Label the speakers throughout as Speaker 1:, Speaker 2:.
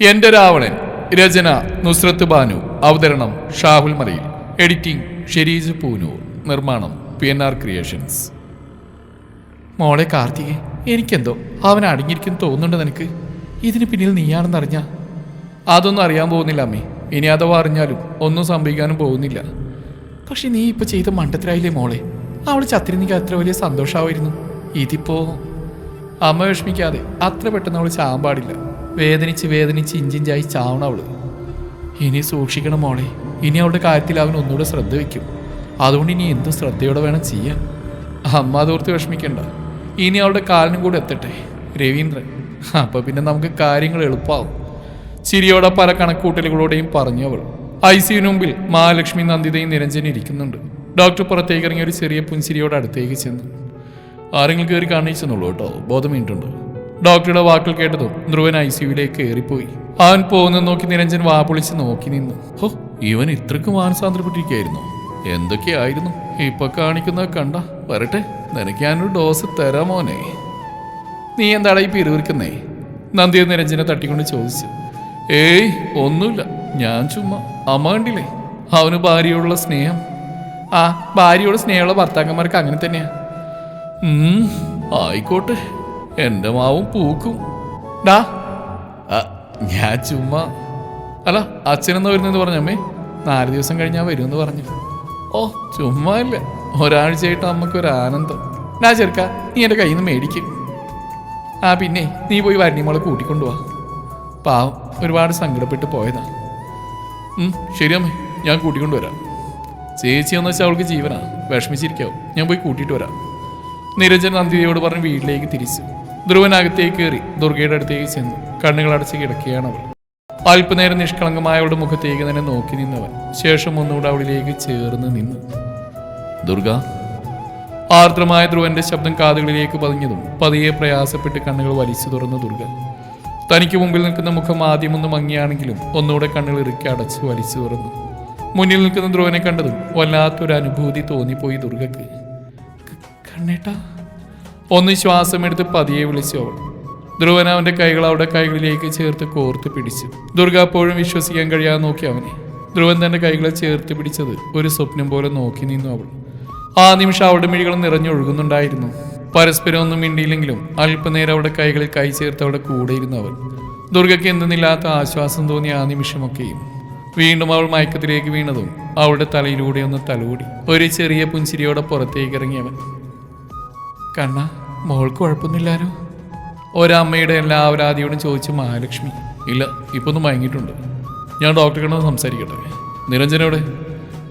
Speaker 1: എന്റെ രാവണൻ രചന നുസ്രത്ത് ബാനു അവതരണം ഷാഹുൽ മലയിൽ. എഡിറ്റിംഗ് ഷെരീജ് പൂനൂർ നിർമ്മാണം പി എൻ ആർ ക്രിയേഷൻസ്. മോളെ കാർത്തികെ എനിക്കെന്തോ അവൻ അടങ്ങിയിരിക്കും തോന്നുന്നുണ്ട് നിനക്ക്. ഇതിന് പിന്നിൽ നീയാണെന്നറിഞ്ഞ അതൊന്നും അറിയാൻ പോകുന്നില്ല അമ്മേ. ഇനി അഥവാ അറിഞ്ഞാലും ഒന്നും സംഭവിക്കാനും പോകുന്നില്ല. പക്ഷെ നീ ഇപ്പൊ ചെയ്ത മണ്ടത്തിലായില്ലേ മോളെ? അവൾ ചത്തിരുന്നെങ്കിൽ അത്ര വലിയ സന്തോഷമായിരുന്നു ഇതിപ്പോ അമ്മ വിഷമിക്കാതെ അത്ര പെട്ടെന്ന് അവൾ ചാമ്പാടില്ല. പാടില്ല വേദനിച്ച് വേദനിച്ച് ഇഞ്ചിഞ്ചായി ചാവണം അവൾ. ഇനി സൂക്ഷിക്കണം മോളെ. ഇനി അവളുടെ കാര്യത്തിൽ അവൻ ഒന്നുകൂടെ ശ്രദ്ധ വയ്ക്കും. അതുകൊണ്ട് ഇനി എന്ത് ശ്രദ്ധയോടെ വേണം ചെയ്യാൻ. അമ്മ അതോർത്ത് വിഷമിക്കണ്ട. ഇനി അവളുടെ കാലിനും കൂടെ എത്തട്ടെ രവീന്ദ്രൻ. അപ്പൊ പിന്നെ നമുക്ക് കാര്യങ്ങൾ എളുപ്പമാവും ചിരിയോടെ പല കണക്കൂട്ടലുകളോടെയും പറഞ്ഞു അവൾ. ഐ സിയുന് മുമ്പിൽ മഹാലക്ഷ്മി നന്ദിതയും നിരഞ്ജനും ഇരിക്കുന്നുണ്ട്. ഡോക്ടർ പുറത്തേക്ക് ഇറങ്ങി ഒരു ചെറിയ പുൻചിരിയോട് അടുത്തേക്ക് ചെന്നു. ആരെങ്കിലും കയറി കാണിച്ചെന്നുള്ളൂ കേട്ടോ. ബോധം വീണിട്ടുണ്ട്. ഡോക്ടറുടെ വാക്കുകൾ കേട്ടതും ധ്രുവൻ ഐ സിയുലേക്ക് കയറിപ്പോയി അവൻ പോകുന്നത് നോക്കി നിരഞ്ജൻ വാ പൊളിച്ച് നോക്കി നിന്നു. ഹോ ഇവൻ ഇത്രക്ക് മാനസാന്തരപ്പെട്ടിരിക്കായിരുന്നു എന്തൊക്കെയായിരുന്നു? ഇപ്പൊ കാണിക്കുന്ന കണ്ട. വരട്ടെ നിനക്ക് ഞാനൊരു ഡോസ് തരാം മോനെ. നീ എന്താടാ ഈ പിറുവിറുക്കുന്നേ നന്ദിയ നിരഞ്ജനെ തട്ടിക്കൊണ്ട് ചോദിച്ചു. ഏയ് ഒന്നുമില്ല. ഞാൻ ചുമ്മാ അമ്മ കണ്ടില്ലേ? അവന് ഭാര്യയോടുള്ള സ്നേഹം. ആ ഭാര്യയോട് സ്നേഹമുള്ള ഭർത്താക്കന്മാർക്ക് അങ്ങനെ തന്നെയാ. ആയിക്കോട്ടെ. എന്റെ മാവും പൂക്കും. ഡാ ഞാൻ ചുമ്മാ. അല്ല അച്ഛനെന്ന് വരുന്നെന്ന് പറഞ്ഞമ്മേ നാല് ദിവസം കഴിഞ്ഞാ കഴിഞ്ഞാൽ എന്ന് പറഞ്ഞു. ഓ ചുമ്മാ ഇല്ല ഒരാഴ്ചയായിട്ട് അമ്മയ്ക്ക് ഒരു ആനന്ദം. ഡാ ചെറുക്ക നീ എന്റെ കയ്യിൽ നിന്ന് മേടിക്കും. ആ പിന്നെ നീ പോയി വരണിമോളെ കൂട്ടിക്കൊണ്ടുവാ പാവം ഒരുപാട് സങ്കടപ്പെട്ട് പോയതാ. ഉം, ശരി അമ്മേ ഞാൻ കൂട്ടിക്കൊണ്ടുവരാം ചേച്ചി എന്ന് വെച്ചാൽ അവൾക്ക് ജീവനാ. വിഷമിച്ചിരിക്കാവും. ഞാൻ പോയി കൂട്ടിയിട്ട് വരാം. നിരഞ്ജൻ നന്ദിതയോട് പറഞ്ഞ് വീട്ടിലേക്ക് തിരിച്ചു. ധ്രുവനകത്തേക്ക് കയറി ദുർഗയുടെ അടുത്തേക്ക് ചെന്നു. കണ്ണുകൾ അടച്ച് കിടക്കുകയാണ് അവൾ. അല്പനേരം നിഷ്കളങ്കമായ അവളുടെ മുഖത്തേക്ക് തന്നെ നോക്കി നിന്നവൻ. ശേഷം ഒന്നുകൂടെ അവളിലേക്ക് ചേർന്ന് നിന്നു. ദുർഗ. ആർദ്രമായ ധ്രുവന്റെ ശബ്ദം കാതുകളിലേക്ക് പതിഞ്ഞതും പതിയെ പ്രയാസപ്പെട്ട് കണ്ണുകൾ വലിച്ചു തുറന്നു ദുർഗ. തനിക്ക് മുമ്പിൽ നിൽക്കുന്ന മുഖം ആദ്യമൊന്ന് മങ്ങിയാണെങ്കിലും ഒന്നുകൂടെ കണ്ണുകൾ ഇറുക്കി അടച്ചു വലിച്ചു തുറന്നു. മുന്നിൽ നിൽക്കുന്ന ധ്രുവനെ കണ്ടതും വല്ലാത്തൊരു അനുഭൂതി തോന്നിപ്പോയി ദുർഗക്ക്. കണ്ണേട്ടാ. ഒന്ന് ശ്വാസമെടുത്ത് പതിയെ വിളിച്ചു അവൾ. ധ്രുവൻ അവന്റെ കൈകൾ അവളുടെ കൈകളിലേക്ക് ചേർത്ത് കോർത്ത് പിടിച്ചു. ദുർഗ അപ്പോഴും വിശ്വസിക്കാൻ കഴിയാതെ നോക്കി അവനെ. ധ്രുവൻ തന്റെ കൈകളെ ചേർത്ത് പിടിച്ചത് ഒരു സ്വപ്നം പോലെ നോക്കി നിന്നു അവൾ. ആ നിമിഷം അവളുടെ മിഴികൾ നിറഞ്ഞൊഴുകുന്നുണ്ടായിരുന്നു. പരസ്പരം ഒന്നും മിണ്ടിയില്ലെങ്കിലും അല്പനേരം അവളുടെ കൈകളിൽ കൈ ചേർത്ത് അവിടെ കൂടെ ഇരുന്നു അവൻ ദുർഗയ്ക്ക് എന്തെന്നില്ലാത്ത ആശ്വാസം തോന്നിയ ആ നിമിഷമൊക്കെയും. വീണ്ടും അവൾ മയക്കത്തിലേക്ക് വീണതും അവളുടെ തലയിലൂടെ ഒന്ന് തലോടി. ഒരു ചെറിയ പുഞ്ചിരിയോടെ പുറത്തേക്ക് ഇറങ്ങിയവൻ. കണ്ണ മോൾക്ക് കുഴപ്പമൊന്നുമില്ലാലോ? ഒരമ്മയുടെ എല്ലാ അവരാധിയോടും ചോദിച്ചു മഹാലക്ഷ്മി. ഇല്ല ഇപ്പൊ ഒന്ന് മയങ്ങിയിട്ടുണ്ട്. ഞാൻ ഡോക്ടറെ കണ്ടത് സംസാരിക്കട്ടെ. നിരഞ്ജനോടെ?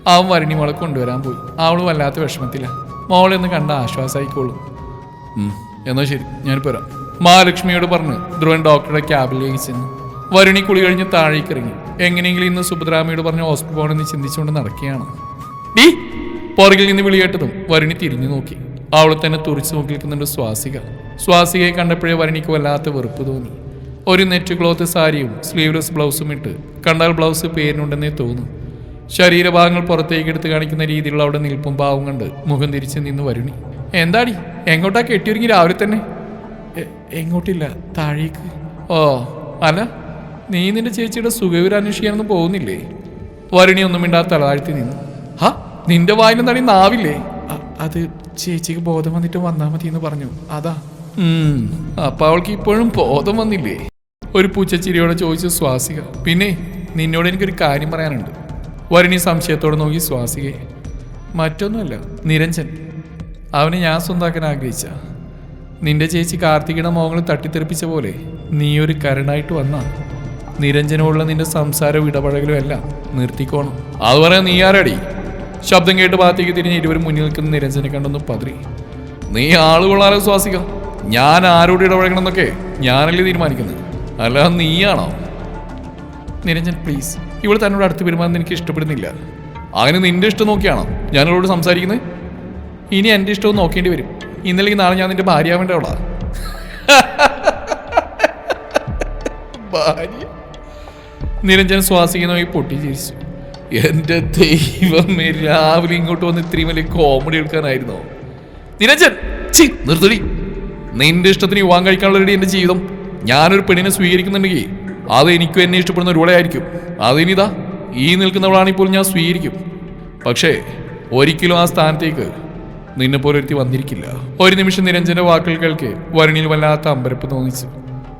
Speaker 1: അവൻ വരണി മോളെ കൊണ്ടുവരാൻ പോയി. അവൾ വല്ലാത്ത വിഷമത്തില്ല മോളെ ഒന്ന് കണ്ട ആശ്വാസമായിക്കോളും എന്നാ ശരി ഞാനിപ്പോ വരാം. മഹാലക്ഷ്മിയോട് പറഞ്ഞ് ധ്രുവൻ ഡോക്ടറുടെ ക്യാബിലേക്ക് ചെന്നു. വരുണി കുളി കഴിഞ്ഞ് താഴേക്ക് ഇറങ്ങി എങ്ങനെയെങ്കിലും ഇന്ന് സുഭദ്രാമയോട് പറഞ്ഞ് ഹോസ്പിറ്റൽ പോകണമെന്ന് ചിന്തിച്ചുകൊണ്ട് നടക്കുകയാണ്. ഡീ പുറകിൽ നിന്ന് വിളിയേട്ടതും വരുണി തിരിഞ്ഞു നോക്കി. അവളെ തന്നെ തുറിച്ചു നോക്കി നിൽക്കുന്നുണ്ട് സ്വാസിക. സ്വാസികയെ കണ്ടപ്പോഴേ വരണിക്ക് വല്ലാത്ത വെറുപ്പ് തോന്നി. ഒരു നെറ്റ് ക്ലോത്ത് സാരിയും സ്ലീവ്ലെസ് ബ്ലൗസും ഇട്ട് കണ്ടാൽ ബ്ലൗസ് പേരിനുണ്ടെന്നേ തോന്നും. ശരീരഭാഗങ്ങൾ പുറത്തേക്ക് എടുത്ത് കാണിക്കുന്ന രീതിയിലുള്ള അവിടെ നിൽപ്പും ഭാവം കണ്ട് മുഖം തിരിച്ച് നിന്ന് വരുണി. എന്താടി? എങ്ങോട്ടാ കെട്ടിയൊരുങ്ങി രാവിലെ തന്നെ? എങ്ങോട്ടില്ല? താഴേക്ക്. ഓ അല്ല നീ നിന്റെ ചേച്ചിയുടെ സുഖവിവരം അന്വേഷിക്കാനൊന്നും പോകുന്നില്ലേ? വരുണി ഒന്നും മിണ്ടാതെ തലതാഴ്ത്തി നിന്നു. ഹാ നിന്റെ വായിലെന്താണ് നാവില്ലേ? അത് ചേച്ചിക്ക് ബോധം വന്നിട്ട് വന്നാ മതി എന്ന് പറഞ്ഞു. അതാ. ഉം, അപ്പൊ അവൾക്ക് ഇപ്പോഴും ബോധം വന്നില്ലേ? ഒരു പൂച്ചച്ചിരിയോടെ ചോദിച്ചു സ്വാസിക. പിന്നെ നിന്നോട് എനിക്കൊരു കാര്യം പറയാനുണ്ട്. വരുണി സംശയത്തോടെ നോക്കി സ്വാസികയെ. മറ്റൊന്നുമല്ല നിരഞ്ജൻ. അവനെ ഞാൻ സ്വന്താക്കാൻ ആഗ്രഹിച്ച. നിന്റെ ചേച്ചി കാർത്തികയുടെ മോഹങ്ങൾ തട്ടിത്തെറിപ്പിച്ച പോലെ നീ ഒരു കരടായിട്ട് വന്ന. നിരഞ്ജനോടുള്ള നിന്റെ സംസാരവും ഇടപഴകലും എല്ലാം നിർത്തിക്കോണം. അത് പറയാൻ നീ ആരടി? ശബ്ദം കേട്ട് ഭാഗത്തേക്ക് തിരിഞ്ഞ് ഇരുവരും മുന്നിൽ നിൽക്കുന്ന നിരഞ്ജനെ കണ്ടൊന്ന് പതിരി. നീ ആളുകൊള്ളാലോ ശ്വാസിക ഞാൻ ആരോട് ഇടപഴകണം എന്നൊക്കെ ഞാനല്ലേ തീരുമാനിക്കുന്നത്. അല്ല നീയാണോ? നിരഞ്ജൻ പ്ലീസ് ഇവൾ തന്നോട് അടുത്ത് പെരുമാറുന്നത് എനിക്ക് ഇഷ്ടപ്പെടുന്നില്ല. അങ്ങനെ നിന്റെ ഇഷ്ടം നോക്കിയാണോ ഞാൻ ഞാനവളോട് സംസാരിക്കുന്നത്? ഇനി എന്റെ ഇഷ്ടവും നോക്കേണ്ടി വരും. ഇന്നല്ലെങ്കിൽ നാളെ ഞാൻ നിന്റെ ഭാര്യയാവേണ്ടവളാ ഭാര്യ. നിരഞ്ജൻ ശ്വാസിക്കുന്ന പൊട്ടി ചിരിച്ചു എന്റെ ദൈവമേ രാവിലെ ഇങ്ങോട്ട് വന്ന് ഇത്രയും വലിയ കോമഡി എടുക്കാനായിരുന്നോ? നിരഞ്ജൻ ചി നിർത്തടി. നിന്റെ ഇഷ്ടത്തിന് കഴിക്കാനുള്ള എന്റെ ജീവിതം. ഞാനൊരു പെണ്ണിനെ സ്വീകരിക്കുന്നുണ്ടെങ്കിൽ അത് എനിക്കും എന്നെ ഇഷ്ടപ്പെടുന്ന ഒരുവളായിരിക്കും അതിനിതാ ഈ നിൽക്കുന്നവളാണെങ്കിൽ പോലും ഞാൻ സ്വീകരിക്കും. പക്ഷേ ഒരിക്കലും ആ സ്ഥാനത്തേക്ക് നിന്നെ പോലെ ഒരുത്തി വന്നിരിക്കില്ല. ഒരു നിമിഷം നിരഞ്ജന്റെ വാക്കുകൾ കേൾക്കെ വരുണിൽ വല്ലാത്ത അമ്പരപ്പ് തോന്നിച്ചു.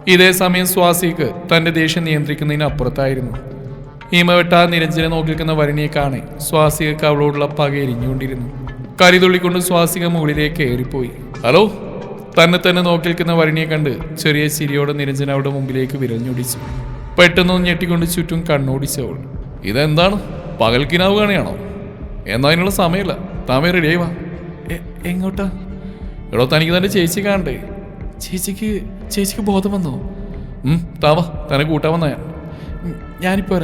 Speaker 1: ഇതേ സമയം സ്വാസിക്ക് തന്റെ ദേഷ്യം നിയന്ത്രിക്കുന്നതിന് അപ്പുറത്തായിരുന്നു. ഹിമവെട്ട നിരഞ്ജനെ നോക്കിക്കുന്ന വരണിയെ കാണേ സ്വാസികക്ക് അവളോടുള്ള പക എരിഞ്ഞുകൊണ്ടിരുന്നു. കരിതുള്ളിക്കൊണ്ട് സ്വാസിക മുകളിലേക്ക് ഏറിപ്പോയി ഹലോ? തന്നെ തന്നെ നോക്കി നിൽക്കുന്ന വരുണിയെ കണ്ട് ചെറിയ ചിരിയോടെ നിരഞ്ജൻ അവളുടെ മുമ്പിലേക്ക് വിരഞ്ഞൊടിച്ചു പെട്ടെന്ന് ഞെട്ടിക്കൊണ്ട് ചുറ്റും കണ്ണോടിച്ചവൾ ഇതെന്താണ്? പകൽക്കിനാവ് കാണിയാണോ എന്നാ അതിനുള്ള സമയമില്ല. താമേ റെഡിയായി വാ. എ- എങ്ങോട്ടാ? എടോ തനിക്ക് തന്നെ ചേച്ചി കാണണ്ടേ? ചേച്ചിക്ക് ചേച്ചിക്ക് ബോധം വന്നോ? താവാ തന്നെ കൂട്ടാൻ വന്ന ഞാൻ? ഞാനിപ്പോ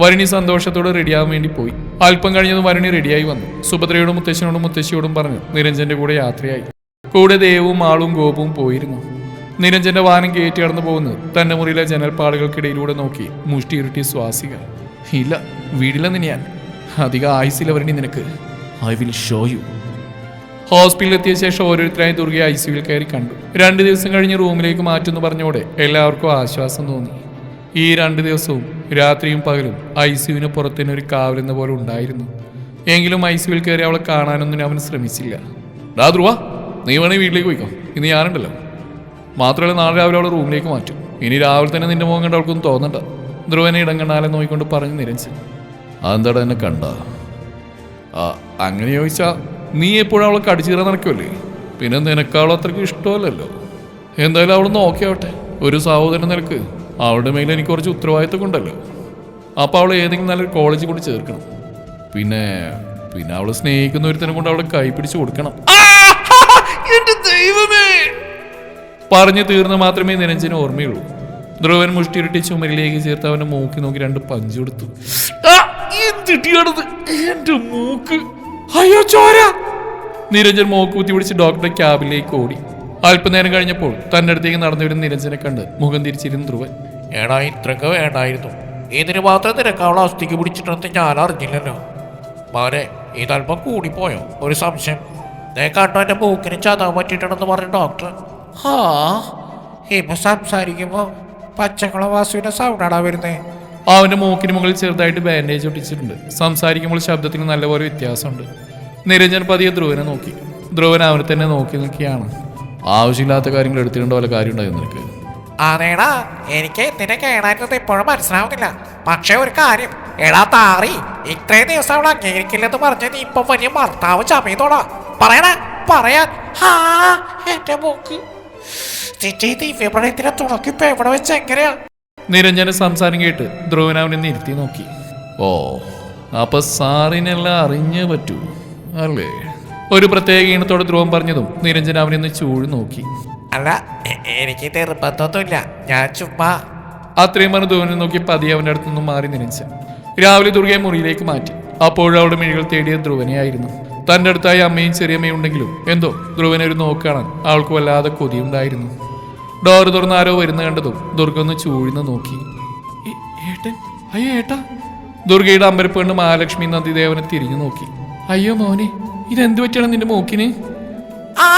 Speaker 1: വരുണി സന്തോഷത്തോടെ റെഡിയാകാൻ വേണ്ടി പോയി. അല്പം കഴിഞ്ഞത് വരുണി റെഡിയായി വന്നു. സുഭദ്രയോടും മുത്തശ്ശനോടും മുത്തശ്ശിയോടും പറഞ്ഞു നിരഞ്ജന്റെ കൂടെ യാത്രയായി. കൂടെ ദേവും ആളും ഗോപവും പോയിരുന്നു. നിരഞ്ജന്റെ വാഹനം കയറ്റി കടന്നു പോകുന്നത് തന്റെ മുറിയിലെ ജനൽപ്പാടുകൾക്കിടയിലൂടെ നോക്കി മുഷ്ടി ഇരുട്ടി ശ്വാസിക ഇല്ല വീടില്ലെന്ന് ഞാൻ. അധികം ആയുസില്ല വരണി നിനക്ക്. ഐ വിൽ ഷോ യു ഹോസ്പിറ്റലിൽ എത്തിയ ശേഷം ഓരോരുത്തരായി ദുർഗയെ ഐ സിയുവിൽ കയറി കണ്ടു. രണ്ട് ദിവസം കഴിഞ്ഞ് റൂമിലേക്ക് മാറ്റുമെന്ന് പറഞ്ഞോടെ എല്ലാവർക്കും ആശ്വാസം തോന്നി. ഈ രണ്ട് ദിവസവും രാത്രിയും പകലും ഐ സിയുവിന് പുറത്തുനിന്ന് ഒരു കാവലെന്ന പോലെ ഉണ്ടായിരുന്നു. എങ്കിലും ഐ സിയുവിൽ കയറി അവളെ കാണാനൊന്നും അവൻ ശ്രമിച്ചില്ല. ഡാ ധ്രുവ നീ വേണേ വീട്ടിലേക്ക് പോയിക്കോ. ഇന്ന് ഞാനുണ്ടല്ലോ മാത്രമല്ല നാളെ രാവിലെ അവളെ റൂമിലേക്ക് മാറ്റും. ഇനി രാവിലെ തന്നെ നിന്റെ മുഖം കണ്ട അവൾക്കൊന്നും തോന്നണ്ട. ധ്രുവനെ ഇടം കണ്ണാലെ നോക്കിക്കൊണ്ട് പറഞ്ഞു നിരഞ്ജൻ അതെന്താടാ എന്നെ കണ്ട? അങ്ങനെ ചോദിച്ചാ നീ എപ്പോഴും അവളെ കടിച്ചു കയറാൻ നടക്കുമല്ലേ പിന്നെ നിനക്ക് അത്രയ്ക്ക് ഇഷ്ടമല്ലല്ലോ. എന്തായാലും അവൾ നോക്കിയാവട്ടെ. ഒരു സഹോദരൻ നിനക്ക്. അവളുടെ മേലെ എനിക്ക് കുറച്ച് ഉത്തരവാദിത്വം ഉണ്ടല്ലോ. അപ്പോൾ അവൾ ഏതെങ്കിലും നല്ലൊരു കോളേജിൽ കൂടി ചേർക്കണം. പിന്നെ പിന്നെ അവളെ സ്നേഹിക്കുന്ന ഒരുത്തനെ കൊണ്ട് അവളെ കൈ പിടിച്ച് കൊടുക്കണം പറഞ്ഞു തീർന്ന് മാത്രമേ നിരഞ്ജന് ഓർമ്മയുള്ളൂ. ധ്രുവൻ മുഷ്ടിരുട്ടി ചുമരിലേക്ക് ചേർത്ത് അവന്റെ മൂക്കി നോക്കി രണ്ട് പഞ്ച് കൊടുത്തു. എന്റെ മൂക്ക്. അയ്യോ ചോര! നിരഞ്ജൻ മൂക്ക് കുത്തി പിടിച്ച് ഡോക്ടറെ ക്യാബിലേക്ക് ഓടി. അല്പനേരം കഴിഞ്ഞപ്പോൾ തന്റെ അടുത്തേക്ക് നടന്നു വരുന്ന നിരഞ്ജനെ കണ്ട് മുഖം തിരിച്ചിരുന്നു ധ്രുവൻ
Speaker 2: ഏടാ ഇത്രക്ക് വേണ്ടായിരുന്നു. ഇതിന് മാത്രം നിനക്ക് അവളെ അസ്ഥിക്ക് പിടിച്ചിട്ടെന്ന് ഞാൻ അറിഞ്ഞില്ലല്ലോ. മോനെ ഇതല്പം കൂടിപ്പോയോ? ഒരു സംശയം. ദേ കണ്ടോ എന്റെ മൂക്കിന് ചതവ് പറ്റിയിട്ടുണ്ടെന്ന് പറഞ്ഞു ഡോക്ടർ ഹാ ഇപ്പൊ സംസാരിക്കുമ്പോ പച്ചക്കുള വാസുവിന്റെ സൗണ്ടാടാ വരുന്നേ?
Speaker 1: അവന്റെ മൂക്കിന് മുകളിൽ ചെറുതായിട്ട് ബാൻഡേജ് ഒട്ടിച്ചിട്ടുണ്ട്. സംസാരിക്കുമ്പോൾ ശബ്ദത്തിന് നല്ലപോലെ വ്യത്യാസമുണ്ട്. നിരഞ്ജൻ പതിയെ ധ്രുവനെ നോക്കി. ധ്രുവൻ അവനെ തന്നെ നോക്കി നിൽക്കുകയാണ്. ആവശ്യമില്ലാത്ത കാര്യങ്ങൾ എടുത്തിട്ടുണ്ട് വല്ല കാര്യം ഉണ്ടായിരുന്നു നിനക്ക്?
Speaker 2: അതേടാ എനിക്ക് നിന്നെ കേടായിരുന്നത് ഇപ്പോഴും മനസ്സിലാവുന്നില്ല. പക്ഷെ ഒരു കാര്യം എടാ താറി ഇത്രയും ദിവസം അവൾ അംഗീകരിക്കില്ലെന്ന് പറഞ്ഞ നീ ഇപ്പൊ വലിയ ഭർത്താവ് ചമയത്തോടാ പറയടാ പറയാൻ. ഹാ എന്റെ മൂക്ക്. ദിവ്യപ്രണയത്തിനെ തുണക്കിപ്പോ എവിടെ വെച്ച് എങ്ങനെയാ?
Speaker 1: നിരഞ്ജന സംസാരം കേട്ട് ധ്രുവനാവിനെ നിർത്തി നോക്കി. ഓ അപ്പൊ സാറിനെല്ലാം അറിഞ്ഞേ പറ്റൂ അല്ലേ? ഒരു പ്രത്യേക ഈണത്തോടെ ധ്രുവം പറഞ്ഞതും നിരഞ്ജൻ അവനെ ഒന്ന് ചൂഴ് നോക്കി.
Speaker 2: അല്ല എനിക്ക് തെറുപ്പത്തൊന്നുമില്ല. ഞാൻ ചുമ്മാ
Speaker 1: അത്രയും പറഞ്ഞു ധ്രുവനെ നോക്കി പതിയെ അവന്റെ അടുത്തു നിന്നും മാറി നിരഞ്ജൻ. രാവിലെ ദുർഗയെ മുറിയിലേക്ക് മാറ്റി. അപ്പോഴും അവളുടെ മിഴികൾ തേടിയ ധ്രുവനെയായിരുന്നു. തന്റെ അടുത്തായി അമ്മയും ചെറിയമ്മയും ഉണ്ടെങ്കിലും എന്തോ ധ്രുവനെ ഒരു നോക്ക് കാണാൻ അവൾക്ക് വല്ലാതെ കൊതിയുണ്ടായിരുന്നു. ഡോർ തുറന്ന് ആരോ വരുന്ന കണ്ടതും ദുർഗ ഒന്ന് ചൂഴ്ന്ന് നോക്കി. ഏട്ടൻ? അയ്യോ ഏട്ടാ. ദുർഗയുടെ അമ്പരപ്പ് കണ്ട് മഹാലക്ഷ്മി നന്ദിദേവനെ തിരിഞ്ഞു നോക്കി. അയ്യോ മോനെ. ഇതെന്ത് പറ്റിയാണ് നിന്റെ മൂക്കിന്?
Speaker 2: ആ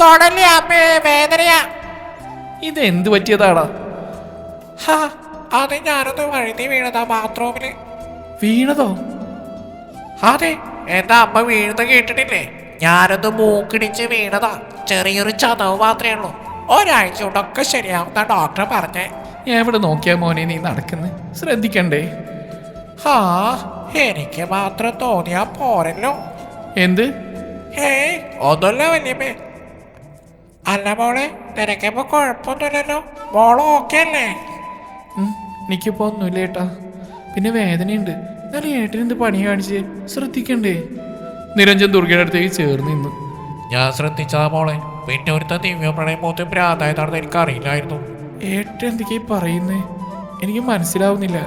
Speaker 2: തൊടല്ലേ അമ്മേ വേദനയാ.
Speaker 1: ഇത് എന്ത് പറ്റിയതാടാ?
Speaker 2: ഹാ അത് ഞാനൊന്ന് വഴുതി വീണതാ ബാത്റൂമിൽ.
Speaker 1: വീണതോ?
Speaker 2: അതെ എന്റെ അമ്മ വീഴുന്ന കേട്ടിട്ടില്ലേ? ഞാനൊന്ന് മൂക്കിടിച്ച് വീണതാ. ചെറിയൊരു ചതവ് മാത്രമേ ഉള്ളൂ. ഒരാഴ്ച കൊണ്ടൊക്കെ ശരിയാവുന്ന ഡോക്ടർ പറഞ്ഞേ.
Speaker 1: എവിടെ നോക്കിയാ മോനെ നീ നടക്കുന്നു? ശ്രദ്ധിക്കണ്ടേ?
Speaker 2: ഹാ എനിക്ക് മാത്രം തോന്നിയാ പോരല്ലോ.
Speaker 1: എന്ത്?
Speaker 2: ഏയ് ഒന്നുമില്ല വല്യമ്മേ. അല്ല മോളെ നിനക്കിപ്പോ കുഴപ്പമൊന്നുമില്ലല്ലോ. മോൾ ഓക്കെ അല്ലേ?
Speaker 1: എനിക്കിപ്പോ ഒന്നുമില്ല ഏട്ടാ. പിന്നെ വേദനയുണ്ട്. എന്നാലും ഏട്ടന് എന്ത് പണി കാണിച്ച്? ശ്രദ്ധിക്കണ്ടേ? നിരഞ്ജൻ ദുർഗയുടെ അടുത്തേക്ക് ചേർന്ന് നിന്നു.
Speaker 2: ഞാൻ ശ്രദ്ധിച്ചതാ മോളെ. പിന്നെ ഒരുത്ത ദിവ്യ പ്രണയം മൂത്ത് ഭ്രാന്തായതാണെന്ന് എനിക്ക് അറിയില്ലായിരുന്നു.
Speaker 1: ഏട്ടൻ എന്തൊക്കെയാ പറയുന്നേ? എനിക്ക് മനസ്സിലാവുന്നില്ല.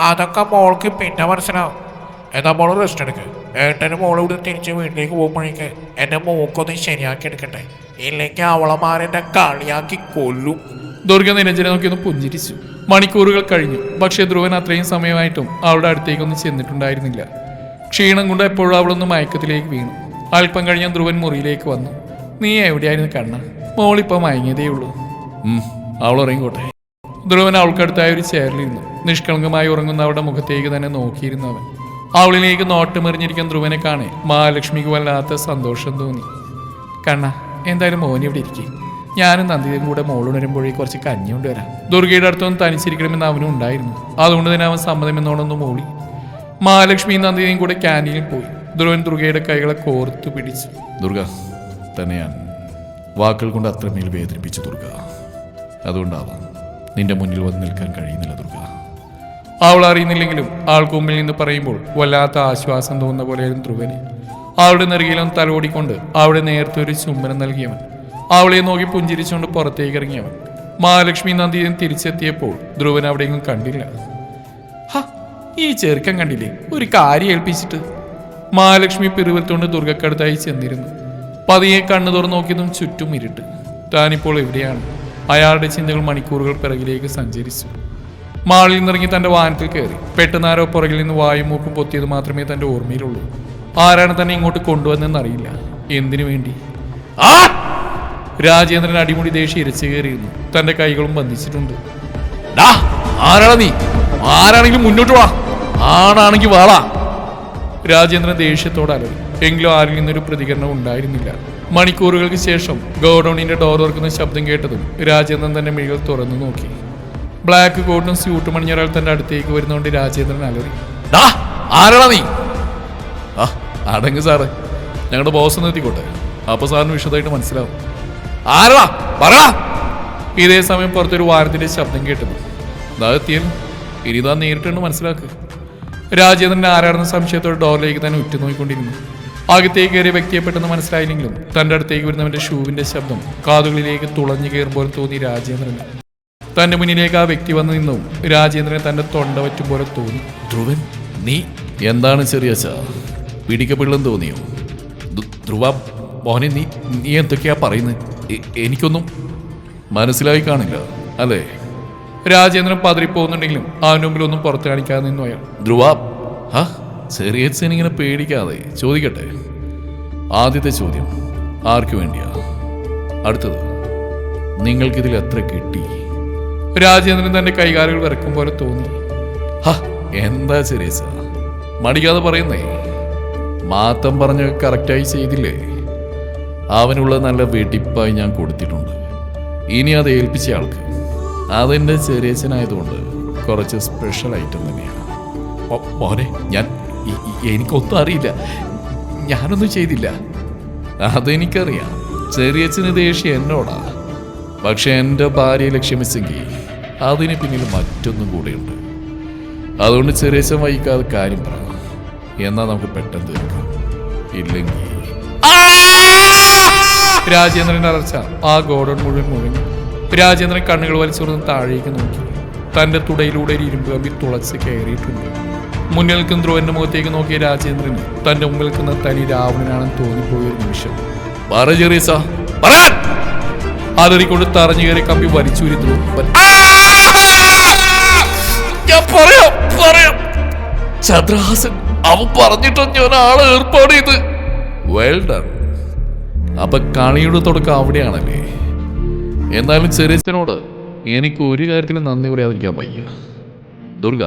Speaker 2: അതൊക്കെ മോൾക്ക് പിന്നെ മനസ്സിലാവും. എന്നാ മോൾ റെസ്റ്റ് എടുക്ക്. ഏട്ടന് മോൾ ഇവിടെ തിരിച്ച് വീട്ടിലേക്ക് പോകുമ്പോഴേക്ക് എന്റെ മൂക്കൊന്ന് ശരിയാക്കി എടുക്കട്ടെ. ഇല്ലെങ്കിൽ അവളമാരെന്നെ കളിയാക്കി കൊല്ലും.
Speaker 1: ദുർഗ നിരഞ്ജനെ നോക്കിയൊന്ന് പുഞ്ചിരിച്ചു. മണിക്കൂറുകൾ കഴിഞ്ഞു. പക്ഷേ ധ്രുവൻ അത്രയും സമയമായിട്ടും അവളുടെ അടുത്തേക്കൊന്നും ചെന്നിട്ടുണ്ടായിരുന്നില്ല. ക്ഷീണം കൊണ്ട് എപ്പോഴും അവളൊന്ന് മയക്കത്തിലേക്ക് വീണു. അല്പം കഴിഞ്ഞ ധ്രുവൻ മുറിയിലേക്ക് വന്നു. നീ എവിടെയായിരുന്നു കണ്ണ? മോളിപ്പോ മയങ്ങിയതേ ഉള്ളൂ. ഉം, അവൾ ഉറങ്ങിക്കോട്ടെ. ധ്രുവൻ അവൾക്കടുത്തായ ഒരു ചെയറിലിരുന്നു നിഷ്കളങ്കമായി ഉറങ്ങുന്ന അവളുടെ മുഖത്തേക്ക് തന്നെ നോക്കിയിരുന്നു അവൻ. അവളിലേക്ക് നോട്ടമെറിഞ്ഞിരിക്കാൻ ധ്രുവനെ കാണെ. മഹാലക്ഷ്മിക്ക് വല്ലാത്ത സന്തോഷം തോന്നി. കണ്ണ എന്തായാലും മോൻ ഇവിടെ ഇരിക്കേ. ഞാനും നന്ദിതയും കൂടെ മോളുണരുമ്പോഴേ കുറച്ച് കഞ്ഞി കൊണ്ടുവരാം. ദുർഗയുടെ അടുത്തൊന്നും തനിച്ചിരിക്കണമെന്ന് അവനും ഉണ്ടായിരുന്നു. അതുകൊണ്ട് തന്നെ അവൻ സമ്മതമെന്നോടൊന്ന് മൂളി മഹാലക്ഷ്മിയും നന്ദിതയും കൂടെ ക്യാന്റീനിൽ പോയി. ധ്രുവൻ ദുർഗയുടെ കൈകളെ കോർത്തു പിടിച്ചു. ദുർഗ തന്നെയാണ് വാക്കുകൾ കൊണ്ട് അത്രമേൽ വേദനിപ്പിച്ചു ദുർഗ. അതുകൊണ്ടാവാം നിന്റെ മുന്നിൽ വന്ന് നിൽക്കാൻ കഴിയുന്നില്ല ദുർഗ. അവൾ അറിയുന്നില്ലെങ്കിലും ആൾക്ക് മുമ്പിൽ നിന്ന് പറയുമ്പോൾ വല്ലാത്ത ആശ്വാസം തോന്നുന്ന പോലെയായിരുന്നു ധ്രുവന്. അവളുടെ നെറുകിലും തലോടിക്കൊണ്ട് അവളെ നേരത്തെ ഒരു ചുംബനം നൽകിയവൻ. അവളെ നോക്കി പുഞ്ചിരിച്ചുകൊണ്ട് പുറത്തേക്ക് ഇറങ്ങിയവൻ. മഹാലക്ഷ്മി നന്ദിയൻ തിരിച്ചെത്തിയപ്പോൾ ധ്രുവൻ അവിടെയെങ്കിലും കണ്ടില്ല. ഹ, ഈ ചെറുക്കൻ കണ്ടില്ലേ? ഒരു കാര്യം ഏൽപ്പിച്ചിട്ട്. മഹാലക്ഷ്മി പിറുവിൽത്തോണ്ട് ദുർഗക്കടുത്തായി ചെന്നിരുന്നു. പതിയെ കണ്ണു തുറന്നു നോക്കിയതും ചുറ്റും ഇരുട്ട്. താനിപ്പോൾ എവിടെയാണ്? അയാളുടെ ചിന്തകൾ മണിക്കൂറുകൾ പിറകിലേക്ക് സഞ്ചരിച്ചു. മാളിൽ നിന്നിറങ്ങി തന്റെ വാഹനത്തിൽ കയറി. പെട്ടെന്ന് ആരോ പുറകിൽ നിന്ന് വായും മൂക്കും പൊത്തിയത് മാത്രമേ തന്റെ ഓർമ്മയിലുള്ളൂ. ആരാണ് തന്നെ ഇങ്ങോട്ട് കൊണ്ടുവന്നെന്ന് അറിയില്ല എന്തിനു വേണ്ടി? ആ! രാജേന്ദ്രൻ അടിമുടി ദേഷ്യം ഇരച്ചു കയറിയിരുന്നു. തന്റെ കൈകളും ബന്ധിച്ചിട്ടുണ്ട്. ആരാണ് നീ? ആരാണെങ്കിലും മുന്നോട്ട് വാ. ആണാണെങ്കിൽ വാളാ രാജേന്ദ്രൻ ദേഷ്യത്തോടെ അലറി. എങ്കിലും ആരിൽ നിന്നൊരു പ്രതികരണം ഉണ്ടായിരുന്നില്ല. മണിക്കൂറുകൾക്ക് ശേഷം ഗോഡൌണിന്റെ ഡോർ തുറക്കുന്ന ശബ്ദം കേട്ടതും രാജേന്ദ്രൻ തന്റെ മിഴികൾ തുറന്നു നോക്കി. ബ്ലാക്ക് കോട്ടും സ്യൂട്ടും അണിഞ്ഞ ഒരാൾ തന്റെ അടുത്തേക്ക് വരുന്നതുകൊണ്ട് രാജേന്ദ്രൻ അലറി. ആരാടാ നീ? ആ അടങ്ങ് സാറ് ഞങ്ങളുടെ ബോസ് ഒന്ന് എത്തിക്കോട്ടെ. അപ്പൊ സാറിന് വിശദമായിട്ട് മനസ്സിലാവും. ആരാ പറടാ ഇതേ സമയം പുറത്തൊരു വാരത്തിന്റെ ശബ്ദം കേട്ടത്. ഇതാ ഇനി താൻ നേരിട്ടുണ്ട് മനസ്സിലാക്ക്. രാജേന്ദ്രൻ ആരാണെന്ന സംശയത്തോടെ ഡോറിലേക്ക് തന്നെ ഉറ്റുനോക്കിക്കൊണ്ടിരുന്നു. അകത്തേക്ക് കയറിയ വ്യക്തിയെ പെട്ടെന്ന് മനസ്സിലായില്ലെങ്കിലും തന്റെ അടുത്തേക്ക് വരുന്നവന്റെ ഷൂവിന്റെ ശബ്ദം കാതുകളിലേക്ക് തുളഞ്ഞു കയറുമ്പോൾ തോന്നി രാജേന്ദ്രന്. തന്റെ മുന്നിലേക്ക് ആ വ്യക്തി വന്ന് നിന്നു. രാജേന്ദ്രനെ തന്റെ തൊണ്ട വറ്റും പോലെ തോന്നി. ധ്രുവൻ നീ എന്താണ് ചെറിയ പിടിക്കപ്പെടലെന്ന് തോന്നിയോ? ധ്രുവ മോഹനെ നീ നീ എന്തൊക്കെയാ പറയുന്നത് എനിക്കൊന്നും മനസ്സിലായി കാണില്ല അല്ലേ? രാജേന്ദ്രൻ പതറിപ്പോകുന്നുണ്ടെങ്കിലും അവന്റെ മുമ്പിൽ ഒന്നും പുറത്തു കാണിക്കാതെ നിന്നു അയാൾ. ധ്രുവ ഹാ ചെറിയ ഇങ്ങനെ പേടിക്കാതെ ചോദിക്കട്ടെ? ആദ്യത്തെ ചോദ്യം ആർക്കു വേണ്ടിയാ? അടുത്തത് നിങ്ങൾക്കിതിൽ എത്ര കിട്ടി? രാജേന്ദ്രൻ തന്റെ കൈകാലുകൾ വിറക്കും പോലെ തോന്നി. എന്താ ചെറിയ മടിക്കാതെ പറയുന്നേ. മാത്തം പറഞ്ഞ് കറക്റ്റായി ചെയ്തില്ലേ? അവനുള്ള നല്ല വെടിപ്പായി ഞാൻ കൊടുത്തിട്ടുണ്ട്. ഇനി അത് ഏൽപ്പിച്ച ആൾക്ക്. അതെന്റെ ചെറിയച്ഛനായതുകൊണ്ട് കുറച്ച് സ്പെഷ്യൽ ഐറ്റം തന്നെയാണ്. മോനെ ഞാൻ എനിക്കൊന്നും അറിയില്ല. ഞാനൊന്നും ചെയ്തില്ല. അതെനിക്കറിയാം. ചെറിയച്ഛന് ദേഷ്യം എന്നോടാ. പക്ഷെ എന്റെ ഭാര്യയെ ലക്ഷ്യമിച്ചെങ്കിൽ അതിന് പിന്നിൽ മറ്റൊന്നും കൂടെയുണ്ട്. അതുകൊണ്ട് ചെറിയച്ഛൻ വൈകാതെ കാര്യം പറ. എന്നാ നമുക്ക് പെട്ടെന്ന് തീർക്കാം. ഇല്ലെങ്കിൽ രാജേന്ദ്രന്റെ അറച്ച ആ ഗോഡൺ മുഴുവൻ മുഴങ്ങി രാജേന്ദ്രൻ കണ്ണുകൾ വലിച്ചുറന്ന് താഴേക്ക് നോക്കി. തന്റെ തുടയിലൂടെ ഒരു ഇരുമ്പ് കമ്പി തുളച്ച് കയറിയിട്ടുണ്ട്. മുന്നിൽ നിൽക്കുന്ന ധ്രുവന്റെ മുഖത്തേക്ക് നോക്കിയ രാജേന്ദ്രന് തന്റെ മുമ്പിൽ നിൽക്കുന്ന തനി രാവണനാണെന്ന് തോന്നിപ്പോയ ഒരു നിമിഷം. പറ ചെറിയസ പറയാൻ അലറിക്കൊണ്ട് തറഞ്ഞു കയറി കമ്പി വലിച്ചൂരി ധ്രുവൻ. ഞാൻ പറയാം പറയാം. ചന്ദ്രഹാസൻ അവൻ പറഞ്ഞിട്ടോ ഞാൻ ആളെ ഏർപ്പാട് ചെയ്ത് വെൽ ഡൺ അപ്പൊ കളിയുടെ തുടക്കം അവിടെയാണല്ലേ? എന്നാലും ചെറിയച്ഛനോട് എനിക്ക് ഒരു കാര്യത്തിലും നന്ദി പറയാതിരിക്കാൻ വയ്യ. ദുർഗ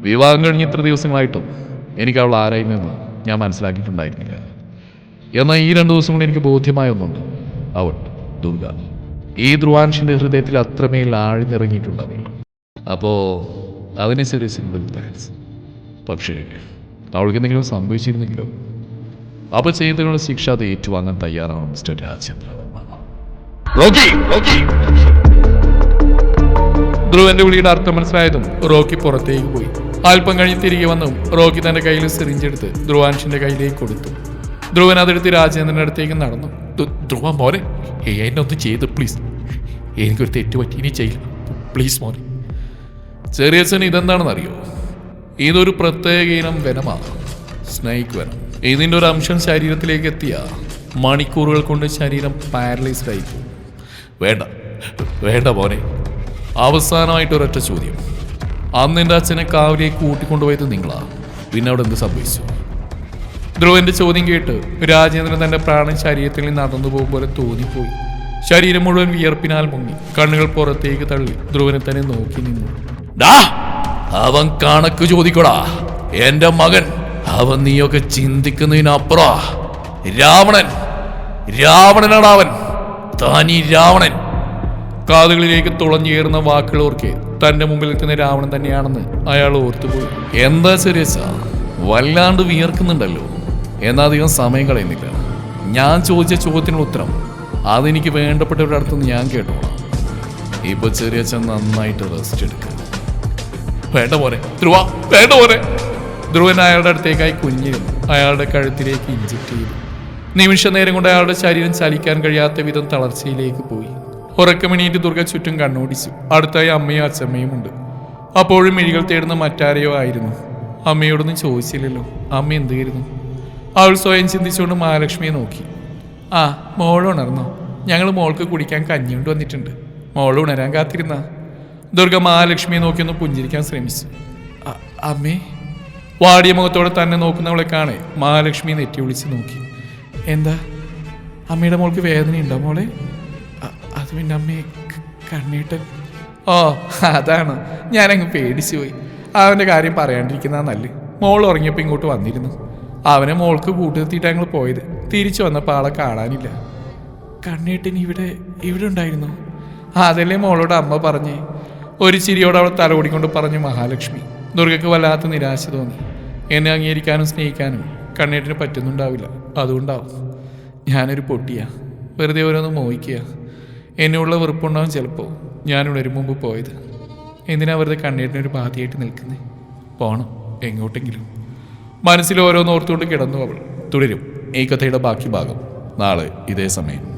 Speaker 1: വിവാഹം കഴിഞ്ഞ് ഇത്ര ദിവസങ്ങളായിട്ടും എനിക്ക് അവൾ ആരായിരുന്നെന്ന് ഞാൻ മനസ്സിലാക്കിയിട്ടുണ്ടായിരുന്നില്ല. എന്നാൽ ഈ രണ്ട് ദിവസം കൊണ്ട് എനിക്ക് ബോധ്യമായ ഒന്നുണ്ട് അവൾ ദുർഗ ഈ ധ്രുവാൻഷിന്റെ ഹൃദയത്തിൽ അത്രമേൽ ആഴ്ന്നിറങ്ങിയിട്ടുണ്ട് അവൾ അപ്പോ അതിനെ ചെറിയ സിമ്പിൾ താങ്ക്സ് പക്ഷേ അവൾക്ക് എന്തെങ്കിലും സംഭവിച്ചിരുന്നെങ്കിലും? അപ്പൊ ചെയ്തതിനുള്ള ശിക്ഷ അത് ഏറ്റുവാങ്ങാൻ തയ്യാറാണ് മിസ്റ്റർ രാജേന്ദ്രൻ ധ്രുവന്റെ വിളിയുടെ അർത്ഥം മനസ്സിലായതും റോക്കി പുറത്തേക്ക് പോയി. അല്പം കഴിഞ്ഞ് തിരികെ വന്നും റോക്കി തന്റെ കയ്യിൽ സിറിഞ്ചെടുത്ത് ധ്രുവാൻഷിന്റെ കയ്യിലേക്ക് കൊടുത്തു. ധ്രുവൻ അതെടുത്ത് രാജേന്ദ്രന്റെ അടുത്തേക്ക് നടന്നു. "ധു- ധ്രുവ മോനെ എന്നെ ഒന്ന് ചെയ്ത് പ്ലീസ് എനിക്കൊരു തെറ്റ് പറ്റി. ഇനി ചെയ്യില്ല. പ്ലീസ് മോനെ. ചെറിയച്ഛൻ ഇതെന്താണെന്ന് അറിയോ ഇതൊരു പ്രത്യേക ഇനം വനമാണ് സ്നേക്ക് വനം. ഇതിന്റെ ഒരു അംശം ശരീരത്തിലേക്ക് എത്തിയ മണിക്കൂറുകൾ കൊണ്ട് ശരീരം പാരലൈസ്ഡ് ആയി പോകും. വേണ്ട. വേണ്ട പോനെ അവസാനമായിട്ട് ഒരൊറ്റ ചോദ്യം. അന്ന് എന്റെ അച്ഛനെ കാവലിയെ കൂട്ടിക്കൊണ്ടുപോയത് നിങ്ങളാ. പിന്നെ അവിടെ എന്ത് സംഭവിച്ചു? ധ്രുവന്റെ ചോദ്യം കേട്ട് രാജേന്ദ്രൻ തന്റെ പ്രാണൻ ശരീരത്തിൽ നടന്നു പോകും പോലെ തോന്നിപ്പോയി. ശരീരം മുഴുവൻ വിയർപ്പിനാൽ മുങ്ങി. കണ്ണുകൾ പുറത്തേക്ക് തള്ളി ധ്രുവനെ തന്നെ നോക്കി നിന്നു. ഡാ അവൻ കണക്ക് ചോദിക്കടാ. എന്റെ മകൻ അവൻ നീയൊക്കെ ചിന്തിക്കുന്നതിനപ്പുറ. രാവണൻ രാവണനാണ് അവൻ. താനീ രാവണൻ. കാതുകളിലേക്ക് തുളഞ്ഞേറുന്ന വാക്കുകൾ ഓർക്കെ തന്റെ മുമ്പിൽ നിൽക്കുന്ന രാവണൻ തന്നെയാണെന്ന് അയാൾ ഓർത്തുപോയി. എന്താ സുരേശ വല്ലാണ്ട് വിയർക്കുന്നുണ്ടല്ലോ. എന്നാ അധികം സമയം കളയുന്നില്ല. ഞാൻ ചോദിച്ച ചോദ്യത്തിനുള്ള ഉത്തരം അതെനിക്ക് വേണ്ടപ്പെട്ടവരുടെ അടുത്തുനിന്ന് ഞാൻ കേട്ടോളാം. ഇപ്പൊ ചെറിയച്ഛൻ നന്നായിട്ട് റെസ്റ്റ് എടുക്കുക വേണ്ട പോരെ ധ്രുവ വേണ്ട പോരെ ധ്രുവൻ അയാളുടെ അടുത്തേക്കായി കുഞ്ഞിരുന്നു അയാളുടെ കഴുത്തിലേക്ക് ഇഞ്ചക്ട് ചെയ്തു നിമിഷ നേരം കൊണ്ട് അയാളുടെ ശരീരം ചലിക്കാൻ കഴിയാത്ത വിധം തളർച്ചയിലേക്ക് പോയി. ഉറക്കമിണീറ്റ് ദുർഗ ചുറ്റും കണ്ണോടിച്ചു. അടുത്തായി അമ്മയും അച്ഛമ്മയും ഉണ്ട്. അപ്പോഴും മിഴികൾ തേടുന്ന മറ്റാരെയോ ആയിരുന്നു. അമ്മയോടൊന്നും ചോദിച്ചില്ലല്ലോ. അമ്മ എന്ത് കരുന്നു അവൾ സ്വയം ചിന്തിച്ചുകൊണ്ട് മഹാലക്ഷ്മിയെ നോക്കി. ആ മോൾ ഉണർന്നോ? ഞങ്ങൾ മോൾക്ക് കുടിക്കാൻ കഞ്ഞി കൊണ്ട് വന്നിട്ടുണ്ട്. മോൾ ഉണരാൻ കാത്തിരുന്ന. ദുർഗ മഹാലക്ഷ്മിയെ നോക്കി ഒന്ന് പുഞ്ചിരിക്കാൻ ശ്രമിച്ചു. "അ- അമ്മേ. വാടിയ മുഖത്തോടെ തന്നെ നോക്കുന്നവളെ കാണെ. മഹാലക്ഷ്മി നെറ്റി വിളിച്ച് നോക്കി. എന്താ? അമ്മയുടെ മോൾക്ക് വേദനയുണ്ടോ മോളെ? "അ- അത് പിന്നെ അമ്മയെ കണ്ണീട്ട്. കണ്ണീട്ടൻ ഓ അതാണ്. ഞാനങ്ങ് പേടിച്ചു പോയി. അവന്റെ കാര്യം പറയാണ്ടിരിക്കുന്ന നല്ല. മോൾ ഉറങ്ങിയപ്പോൾ ഇങ്ങോട്ട് വന്നിരുന്നു. അവനെ മോൾക്ക് കൂട്ടുനിർത്തിയിട്ട് ഞങ്ങൾ പോയത്. തിരിച്ചു വന്നപ്പോൾ ആളെ കാണാനില്ല. കണ്ണേട്ടൻ ഇവിടെ ഇവിടെ ഉണ്ടായിരുന്നു? അതല്ലേ മോളോട് അമ്മ പറഞ്ഞേ. ഒരു ചിരിയോട് അവൾ തലകൂടിക്കൊണ്ട് പറഞ്ഞു മഹാലക്ഷ്മി ദുർഗയ്ക്ക് വല്ലാത്ത നിരാശ തോന്നി. എന്നെ അംഗീകരിക്കാനും സ്നേഹിക്കാനും കണ്ണേട്ടിന് പറ്റുന്നുണ്ടാവില്ല. അതുകൊണ്ടാവും. ഞാനൊരു പൊട്ടിയാ. വെറുതെ ഓരോന്ന് മോഹിക്കുക. എന്നോടുള്ള വെറുപ്പുണ്ടാവും ചിലപ്പോൾ ഞാൻ ഉണരും മുമ്പ് പോയത്. എന്തിനാ വെറുതെ കണ്ണേട്ടിനൊരു ബാധയായിട്ട് നിൽക്കുന്നത് പോണം എങ്ങോട്ടെങ്കിലും. മനസ്സിൽ ഓരോന്ന് ഓർത്തുകൊണ്ട് കിടന്നു അവൾ. തുടരും ഈ കഥയുടെ ബാക്കി ഭാഗം. നാളെ ഇതേ സമയം.